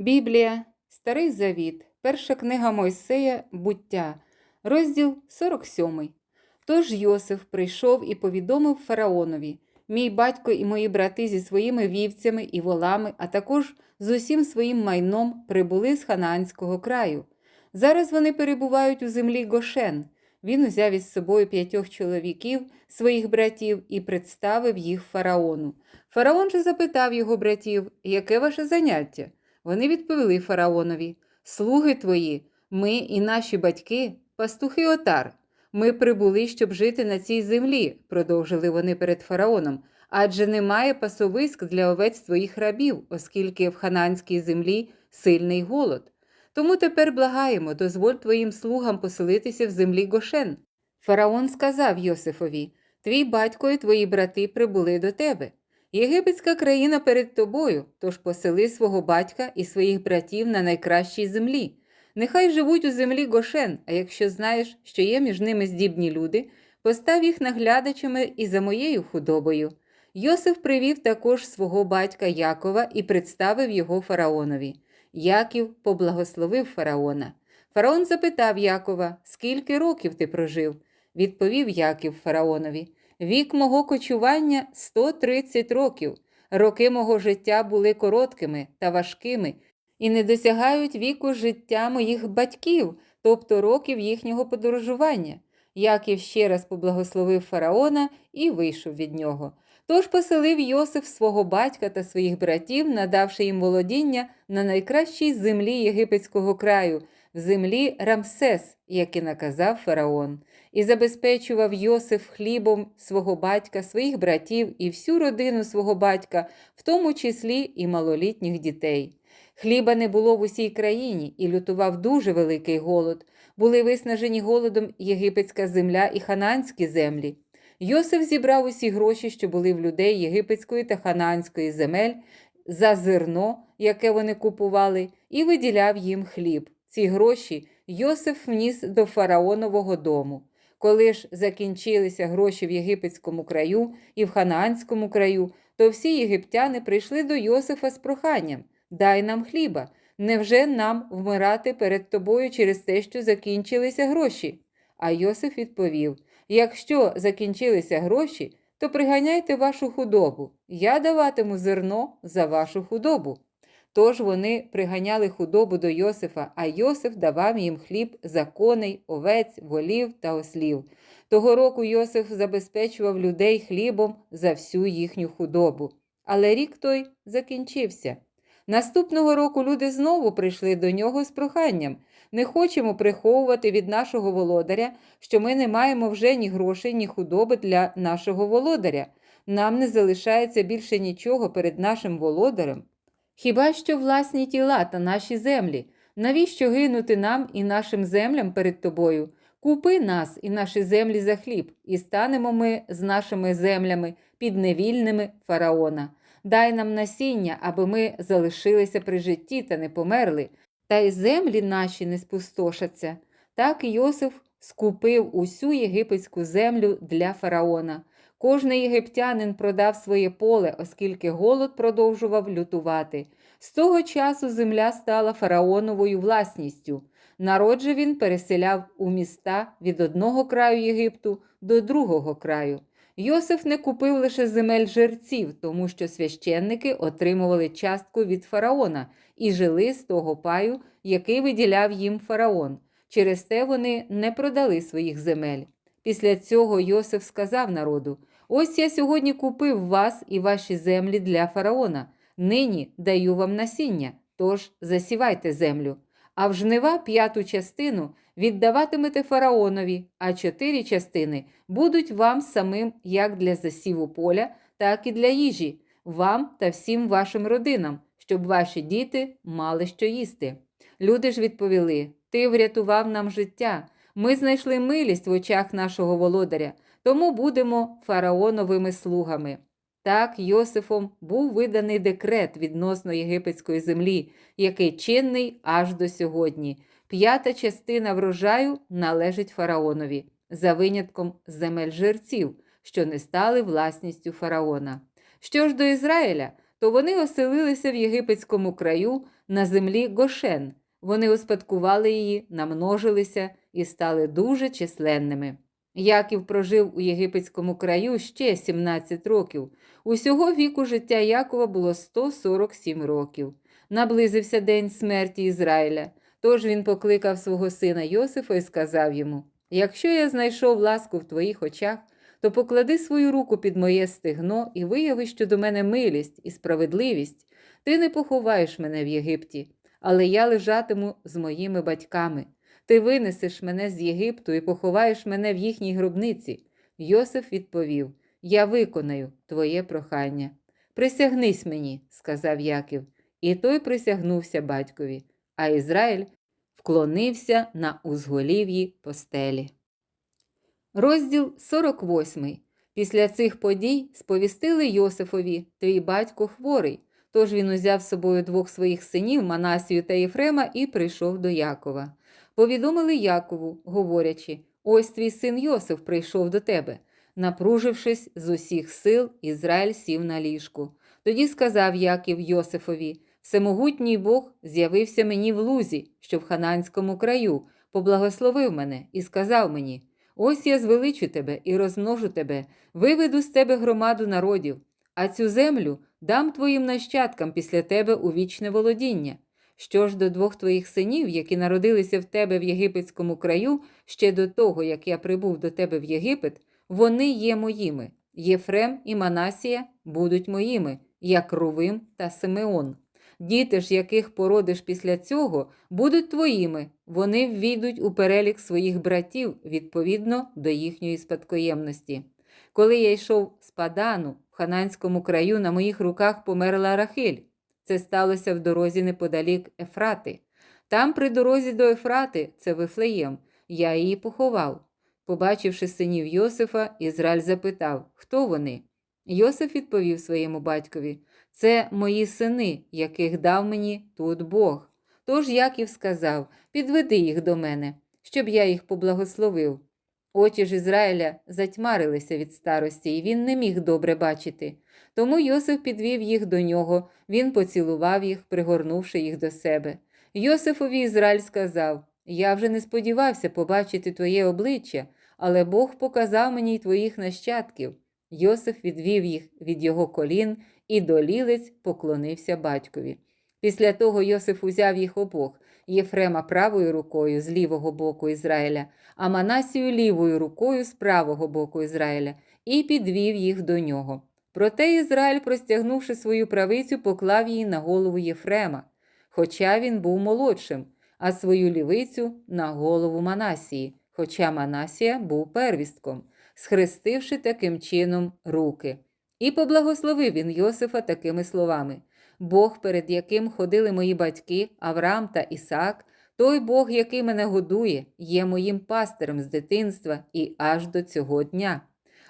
Біблія, Старий Завіт, Перша книга Мойсея, Буття, розділ 47. Тож Йосиф прийшов і повідомив фараонові: Мій батько і мої брати зі своїми вівцями і волами, а також з усім своїм майном прибули з Ханаанського краю. Зараз вони перебувають у землі Гошен. Він узяв із собою п'ятьох чоловіків, своїх братів, і представив їх фараону. Фараон же запитав його братів, яке ваше заняття? Вони відповіли фараонові: Слуги твої, ми і наші батьки, пастухи отар. Ми прибули, щоб жити на цій землі, продовжили вони перед фараоном, адже немає пасовиськ для овець твоїх рабів, оскільки в хананській землі сильний голод. Тому тепер благаємо, дозволь твоїм слугам поселитися в землі Гошен. Фараон сказав Йосифові: Твій батько і твої брати прибули до тебе. Єгипетська країна перед тобою, тож посели свого батька і своїх братів на найкращій землі. Нехай живуть у землі Гошен, а якщо знаєш, що є між ними здібні люди, постав їх наглядачами і за моєю худобою. Йосиф привів також свого батька Якова і представив його фараонові. Яків поблагословив фараона. Фараон запитав Якова, скільки років ти прожив? Відповів Яків фараонові. Вік мого кочування 130 років. Роки мого життя були короткими та важкими і не досягають віку життя моїх батьків, тобто років їхнього подорожування. Яків ще раз поблагословив фараона і вийшов від нього. Тож поселив Йосиф свого батька та своїх братів, надавши їм володіння на найкращій землі єгипетського краю, в землі Рамсес, як і наказав фараон, і забезпечував Йосиф хлібом свого батька, своїх братів і всю родину свого батька, в тому числі і малолітніх дітей. Хліба не було в усій країні і лютував дуже великий голод. Були виснажені голодом єгипетська земля і хананські землі. Йосиф зібрав усі гроші, що були в людей єгипетської та хананської земель, за зерно, яке вони купували, і виділяв їм хліб. Ці гроші Йосиф вніс до фараонового дому. Коли ж закінчилися гроші в єгипетському краю і в ханаанському краю, то всі єгиптяни прийшли до Йосифа з проханням Дай нам хліба. Невже нам вмирати перед тобою через те, що закінчилися гроші? А Йосиф відповів Якщо закінчилися гроші, то приганяйте вашу худобу. Я даватиму зерно за вашу худобу. Тож вони приганяли худобу до Йосифа, а Йосиф давав їм хліб за коней, овець, волів та ослів. Того року Йосиф забезпечував людей хлібом за всю їхню худобу. Але рік той закінчився. Наступного року люди знову прийшли до нього з проханням. Не хочемо приховувати від нашого володаря, що ми не маємо вже ні грошей, ні худоби для нашого володаря. Нам не залишається більше нічого перед нашим володарем. Хіба що власні тіла та наші землі? Навіщо гинути нам і нашим землям перед тобою? Купи нас і наші землі за хліб, і станемо ми з нашими землями підневільними фараона. Дай нам насіння, аби ми залишилися при житті та не померли, та й землі наші не спустошаться. Так Йосиф скупив усю єгипетську землю для фараона. Кожний єгиптянин продав своє поле, оскільки голод продовжував лютувати. З того часу земля стала фараоновою власністю. Народ же він переселяв у міста від одного краю Єгипту до другого краю. Йосиф не купив лише земель жерців, тому що священники отримували частку від фараона і жили з того паю, який виділяв їм фараон. Через те вони не продали своїх земель. Після цього Йосиф сказав народу: Ось я сьогодні купив вас і ваші землі для фараона. Нині даю вам насіння, тож засівайте землю. А в жнива п'яту частину віддаватимете фараонові, а чотири частини будуть вам самим як для засіву поля, так і для їжі, вам та всім вашим родинам, щоб ваші діти мали що їсти. Люди ж відповіли: Ти врятував нам життя. Ми знайшли милість в очах нашого володаря, тому будемо фараоновими слугами. Так Йосифом був виданий декрет відносно єгипетської землі, який чинний аж до сьогодні. П'ята частина врожаю належить фараонові, за винятком земель жерців, що не стали власністю фараона. Що ж до Ізраїля, то вони оселилися в єгипетському краю на землі Гошен. Вони успадкували її, намножилися і стали дуже численними. Яків прожив у єгипетському краю ще 17 років. Усього віку життя Якова було 147 років. Наблизився день смерті Ізраїля. Тож він покликав свого сина Йосифа і сказав йому: Якщо я знайшов ласку в твоїх очах, то поклади свою руку під моє стегно і вияви щодо мене милість і справедливість. Ти не поховаєш мене в Єгипті, але я лежатиму з моїми батьками. Ти винесеш мене з Єгипту і поховаєш мене в їхній гробниці. Йосиф відповів: Я виконаю твоє прохання. Присягнись мені, сказав Яків, і той присягнувся батькові, а Ізраїль вклонився на узголів'ї постелі. Розділ 48. Після цих подій сповістили Йосифові, твій батько хворий. Тож він узяв з собою двох своїх синів Манасію та Єфрема і прийшов до Якова. Повідомили Якову, говорячи: Ось твій син Йосиф прийшов до тебе. Напружившись з усіх сил, Ізраїль сів на ліжку. Тоді сказав Яків Йосифові: Всемогутній Бог з'явився мені в лузі, що в хананському краю, поблагословив мене і сказав мені: Ось я звеличу тебе і розмножу тебе, виведу з тебе громаду народів, а цю землю дам твоїм нащадкам після тебе у вічне володіння. Що ж до двох твоїх синів, які народилися в тебе в єгипетському краю, ще до того, як я прибув до тебе в Єгипет, вони є моїми. Єфрем і Манасія будуть моїми, як Рувим та Симеон. Діти ж, яких породиш після цього, будуть твоїми, вони ввійдуть у перелік своїх братів відповідно до їхньої спадкоємності. Коли я йшов з Падану, в хананському краю на моїх руках померла Рахиль. Це сталося в дорозі неподалік Ефрати. Там, при дорозі до Ефрати, це Вифлеєм, я її поховав. Побачивши синів Йосифа, Ізраїль запитав, хто вони. Йосиф відповів своєму батькові: Це мої сини, яких дав мені тут Бог. Тож Яків сказав: Підведи їх до мене, щоб я їх поблагословив. Очі ж Ізраїля затьмарилися від старості, і він не міг добре бачити. Тому Йосиф підвів їх до нього, він поцілував їх, пригорнувши їх до себе. Йосифові Ізраїль сказав: Я вже не сподівався побачити твоє обличчя, але Бог показав мені й твоїх нащадків. Йосиф відвів їх від його колін, і долілець поклонився батькові. Після того Йосиф узяв їх обох Єфрема правою рукою з лівого боку Ізраїля, а Манасію лівою рукою з правого боку Ізраїля, і підвів їх до нього. Проте Ізраїль, простягнувши свою правицю, поклав її на голову Єфрема, хоча він був молодшим, а свою лівицю на голову Манасії, хоча Манасія був первістком, схрестивши таким чином руки. І поблагословив він Йосифа такими словами: Бог, перед яким ходили мої батьки, Авраам та Ісаак, той Бог, який мене годує, є моїм пастирем з дитинства і аж до цього дня.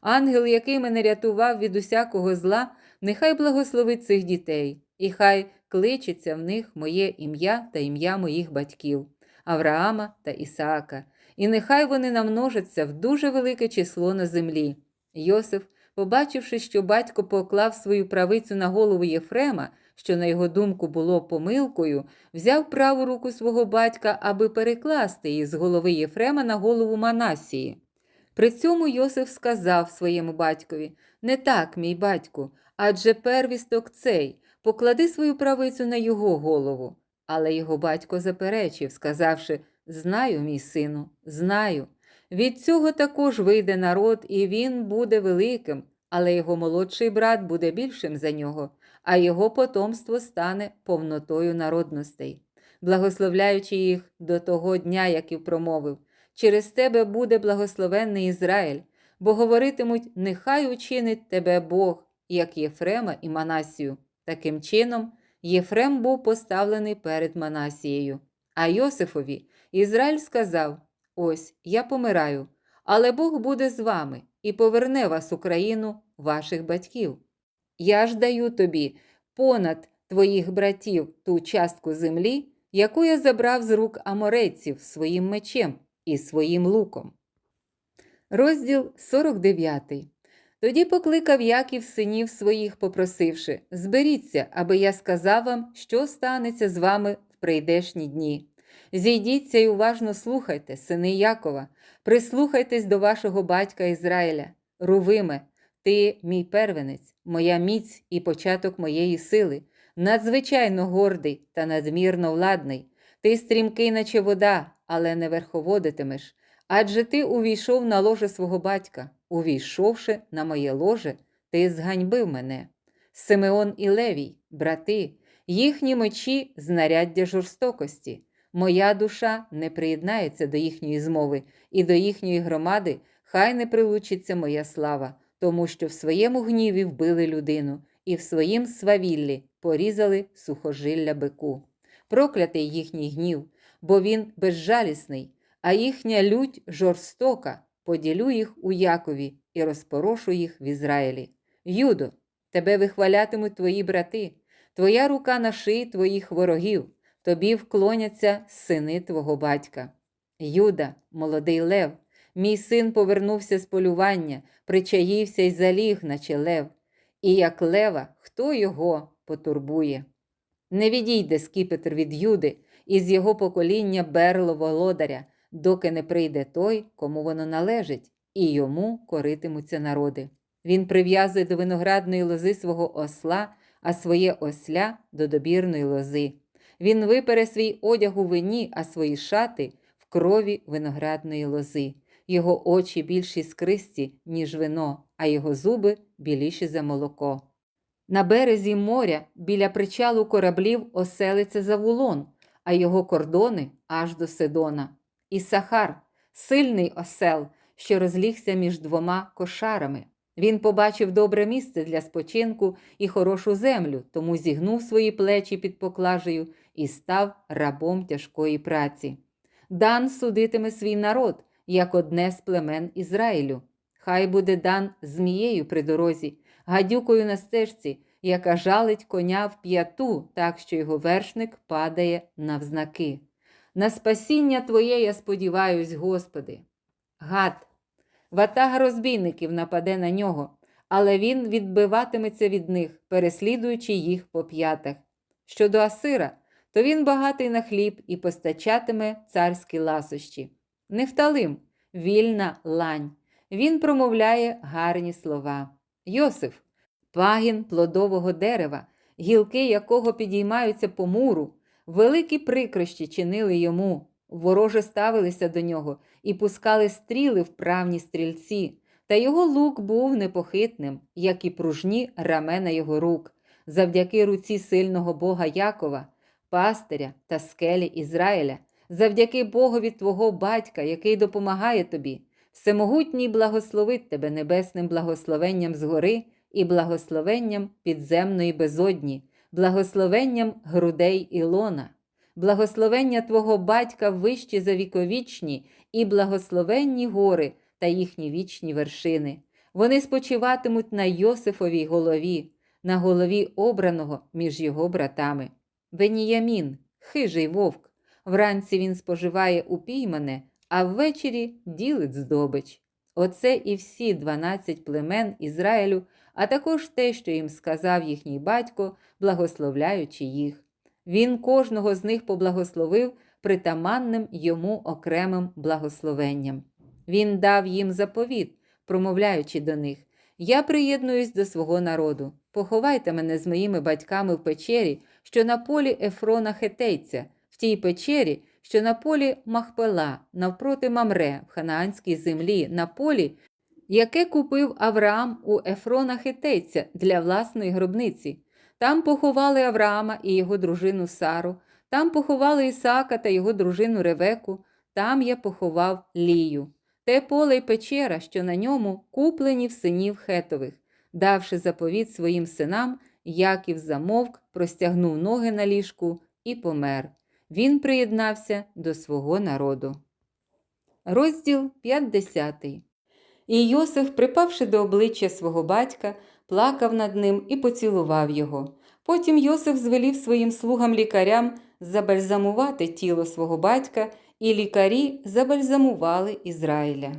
Ангел, який мене рятував від усякого зла, нехай благословить цих дітей, і хай кличеться в них моє ім'я та ім'я моїх батьків, Авраама та Ісаака, і нехай вони намножаться в дуже велике число на землі. Йосиф, побачивши, що батько поклав свою правицю на голову Єфрема, що, на його думку, було помилкою, взяв праву руку свого батька, аби перекласти її з голови Єфрема на голову Манасії. При цьому Йосиф сказав своєму батькові Не так, мій батьку, адже первісток цей, поклади свою правицю на його голову. Але його батько заперечив, сказавши Знаю, мій сину, знаю. Від цього також вийде народ, і він буде великим, але його молодший брат буде більшим за нього, а його потомство стане повнотою народностей. Благословляючи їх до того дня, як і промовив, через тебе буде благословенний Ізраїль, бо говоритимуть, нехай учинить тебе Бог, як Єфрема і Манасію. Таким чином, Єфрем був поставлений перед Манасією. А Йосифові Ізраїль сказав: Ось я помираю, але Бог буде з вами і поверне вас у країну ваших батьків. Я ж даю тобі понад твоїх братів ту частку землі, яку я забрав з рук аморейців своїм мечем і своїм луком. Розділ 49. Тоді покликав Яків синів своїх, попросивши Зберіться, аби я сказав вам, що станеться з вами в прийдешні дні. Зійдіться і уважно слухайте, сини Якова, прислухайтесь до вашого батька Ізраїля. Рувиме, ти мій первенець, моя міць і початок моєї сили, надзвичайно гордий та надмірно владний. Ти стрімкий, наче вода, але не верховодитимеш. Адже ти увійшов на ложе свого батька, увійшовши на моє ложе, ти зганьбив мене. Симеон і Левій, брати, їхні мечі знаряддя жорстокості. Моя душа не приєднається до їхньої змови, і до їхньої громади хай не прилучиться моя слава, тому що в своєму гніві вбили людину, і в своїм свавіллі порізали сухожилля бику. Проклятий їхній гнів, бо він безжалісний, а їхня лють жорстока, поділю їх у Якові і розпорошу їх в Ізраїлі. Юдо, тебе вихвалятимуть твої брати, твоя рука на шиї твоїх ворогів, тобі вклоняться сини твого батька. Юда, молодий лев, мій син повернувся з полювання, причаївся й заліг, наче лев. І як лева, хто його потурбує? Не відійде скіпетр від Юди, і з його покоління берло володаря, доки не прийде той, кому воно належить, і йому коритимуться народи. Він прив'язує до виноградної лози свого осла, а своє осля до добірної лози. Він випере свій одяг у вині, а свої шати в крові виноградної лози. Його очі більші скристі, ніж вино, а його зуби біліші за молоко. На березі моря біля причалу кораблів оселиться Завулон, а його кордони аж до Сидона. І Сахар сильний осел, що розлігся між двома кошарами. Він побачив добре місце для спочинку і хорошу землю, тому зігнув свої плечі під поклажею і став рабом тяжкої праці. Дан судитиме свій народ, як одне з племен Ізраїлю. Хай буде дан змією при дорозі, гадюкою на стежці, яка жалить коня в п'яту, так що його вершник падає навзнаки. На спасіння Твоє я сподіваюсь, Господи. Гад, ватага розбійників нападе на нього, але він відбиватиметься від них, переслідуючи їх по п'ятах. Щодо Асира, то він багатий на хліб і постачатиме царські ласощі. Нефталим, вільна лань. Він промовляє гарні слова. Йосиф, пагін плодового дерева, гілки якого підіймаються по муру, великі прикрощі чинили йому, вороже ставилися до нього і пускали стріли вправні стрільці, та його лук був непохитним, як і пружні рамена його рук, завдяки руці сильного Бога Якова, пастиря та скелі Ізраїля, завдяки Богові твого батька, який допомагає тобі. Всемогутній благословить тебе небесним благословенням згори і благословенням підземної безодні, благословенням грудей Ілона, благословення Твого батька вищі за віковічні і благословенні гори та їхні вічні вершини. Вони спочиватимуть на Йосифовій голові, на голові обраного між його братами. Веніямін, хижий вовк. Вранці він споживає упіймане, а ввечері ділить здобич. Оце і всі дванадцять племен Ізраїлю, а також те, що їм сказав їхній батько, благословляючи їх. Він кожного з них поблагословив притаманним йому окремим благословенням. Він дав їм заповіт, промовляючи до них: Я приєднуюсь до свого народу. Поховайте мене з моїми батьками в печері, що на полі Ефрона Хетейця, в тій печері, що на полі Махпела, навпроти Мамре, в ханаанській землі, на полі, яке купив Авраам у Ефрона Хетейця для власної гробниці. Там поховали Авраама і його дружину Сару, там поховали Ісаака та його дружину Ревеку, там я поховав Лію. Те поле й печера, що на ньому куплені в синів хетових. Давши заповіт своїм синам, Яків замовк, простягнув ноги на ліжку і помер. Він приєднався до свого народу. Розділ 50 І Йосиф, припавши до обличчя свого батька, плакав над ним і поцілував його. Потім Йосиф звелів своїм слугам лікарям забальзамувати тіло свого батька, і лікарі забальзамували Ізраїля.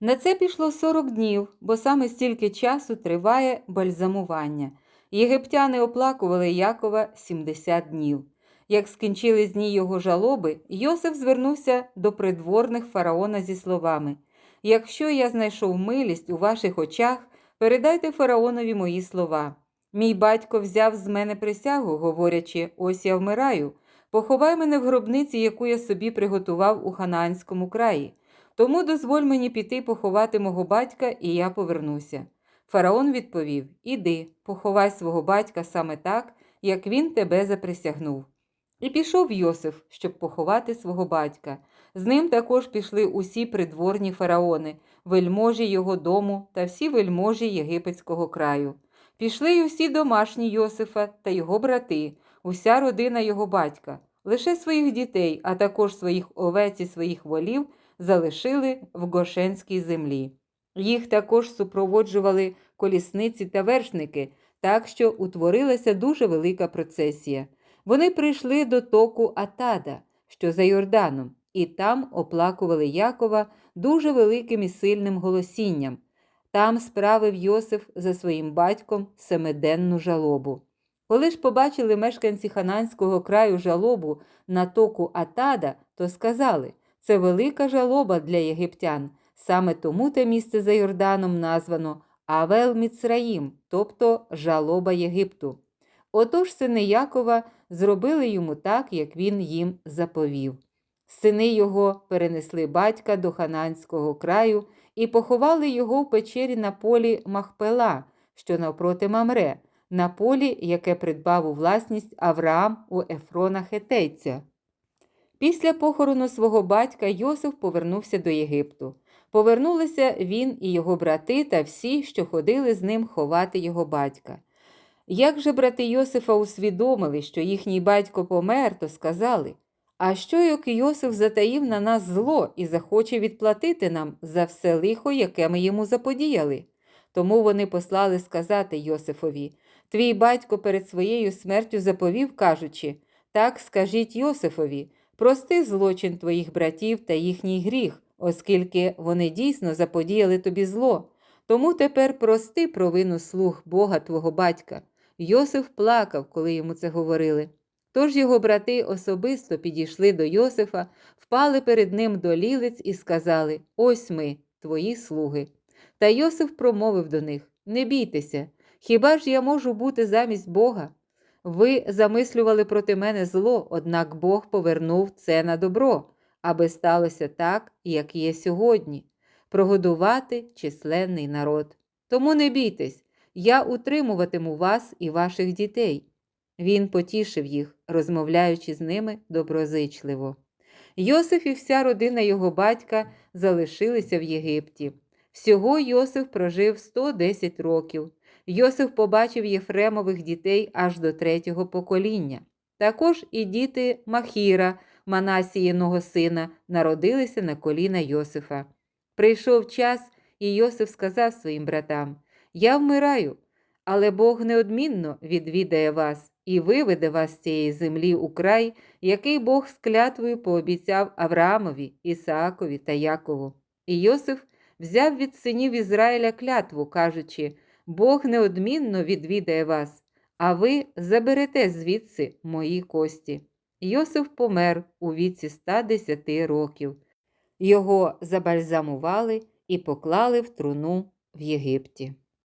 На це пішло 40 днів, бо саме стільки часу триває бальзамування. Єгиптяни оплакували Якова 70 днів. Як скінчились дні його жалоби, Йосиф звернувся до придворних фараона зі словами: Якщо я знайшов милість у ваших очах, передайте фараонові мої слова. Мій батько взяв з мене присягу, говорячи: ось я вмираю. Поховай мене в гробниці, яку я собі приготував у Ханаанському краї. Тому дозволь мені піти поховати мого батька, і я повернуся. Фараон відповів: Іди, поховай свого батька саме так, як він тебе заприсягнув. І пішов Йосиф, щоб поховати свого батька. З ним також пішли усі придворні фараони, вельможі його дому та всі вельможі єгипетського краю. Пішли й усі домашні Йосифа та його брати, уся родина його батька. Лише своїх дітей, а також своїх овець і своїх волів залишили в Гошенській землі. Їх також супроводжували колісниці та вершники, так що утворилася дуже велика процесія. Вони прийшли до току Атада, що за Йорданом, і там оплакували Якова дуже великим і сильним голосінням. Там справив Йосиф за своїм батьком семиденну жалобу. Коли ж побачили мешканці Хананського краю жалобу на току Атада, то сказали це велика жалоба для єгиптян. Саме тому те місце за Йорданом названо Авел Міцраїм, тобто жалоба Єгипту. Отож сини Якова зробили йому так, як він їм заповів. Сини його перенесли батька до Хананського краю і поховали його в печері на полі Махпела, що навпроти Мамре, на полі, яке придбав у власність Авраам у Ефрона Хетейця. Після похорону свого батька Йосиф повернувся до Єгипту. Повернулися він і його брати та всі, що ходили з ним ховати його батька. Як же брати Йосифа усвідомили, що їхній батько помер, то сказали А що, як Йосиф затаїв на нас зло і захоче відплатити нам за все лихо, яке ми йому заподіяли? Тому вони послали сказати Йосифові Твій батько перед своєю смертю заповів, кажучи так скажіть Йосифові, прости злочин твоїх братів та їхній гріх, оскільки вони дійсно заподіяли тобі зло. Тому тепер прости провину слуг Бога твого батька. Йосиф плакав, коли йому це говорили. Тож його брати особисто підійшли до Йосифа, впали перед ним до лілиць і сказали Ось ми, твої слуги. Та Йосиф промовив до них Не бійтеся, хіба ж я можу бути замість Бога? Ви замислювали проти мене зло, однак Бог повернув це на добро, аби сталося так, як є сьогодні прогодувати численний народ. Тому не бійтесь, я утримуватиму вас і ваших дітей. Він потішив їх, розмовляючи з ними доброзичливо. Йосиф і вся родина його батька залишилися в Єгипті. Всього Йосиф прожив 110 років. Йосиф побачив Єфремових дітей аж до третього покоління. Також і діти Махіра, Манасієного сина, народилися на коліна Йосифа. Прийшов час, і Йосиф сказав своїм братам Я вмираю, але Бог неодмінно відвідає вас і виведе вас з цієї землі у край, який Бог з клятвою пообіцяв Авраамові, Ісаакові та Якову. І Йосиф взяв від синів Ізраїля клятву, кажучи Бог неодмінно відвідає вас, а ви заберете звідси мої кості. Йосиф помер у віці 110 років. Його забальзамували і поклали в труну в Єгипті.